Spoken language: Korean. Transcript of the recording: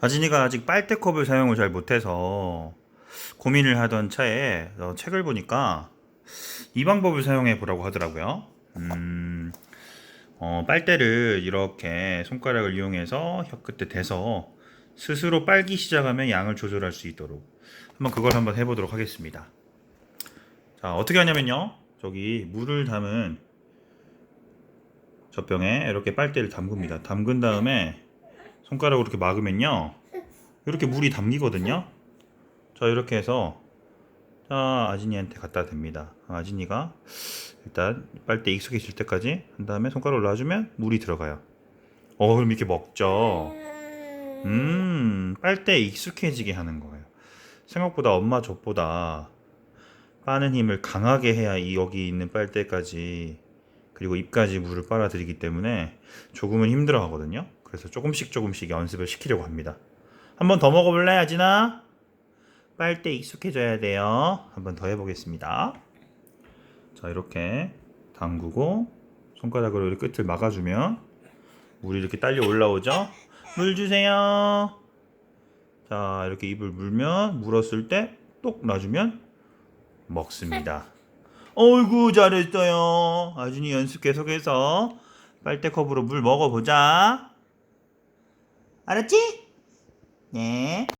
아진이가 아직 빨대컵을 사용을 잘 못해서 고민을 하던 차에 어, 책을 보니까 이 방법을 사용해 보라고 하더라고요. 음, 어, 빨대를 이렇게 손가락을 이용해서 혀 끝에 대서 스스로 빨기 시작하면 양을 조절할 수 있도록 한번 그걸 한번 해보도록 하겠습니다. 자, 어떻게 하냐면요. 저기 물을 담은 젖병에 이렇게 빨대를 담급니다. 담근 다음에 손가락으로 이렇게 막으면요. 이렇게 물이 담기거든요. 자, 이렇게 해서 자, 아진이한테 갖다 댑니다. 아진이가 일단 빨대 익숙해질 때까지 한 다음에 손가락을 놔주면 물이 들어가요. 어, 그럼 이렇게 먹죠. 음, 빨대에 익숙해지게 하는 거예요. 생각보다 엄마 젖보다 빠는 힘을 강하게 해야 이 여기 있는 빨대까지 그리고 입까지 물을 빨아들이기 때문에 조금은 힘들어 하거든요. 그래서 조금씩 조금씩 연습을 시키려고 합니다. 한 번 더 먹어볼래, 아진아? 빨대 익숙해져야 돼요. 한 번 더 해보겠습니다. 자, 이렇게 담그고 손가락으로 이렇게 끝을 막아주면 물이 이렇게 딸려 올라오죠? 물 주세요. 자, 이렇게 입을 물면 물었을 때 똑 놔주면 먹습니다. 어이구 잘했어요. 아준이 연습 계속해서 빨대 컵으로 물 먹어보자. 알았지? 네.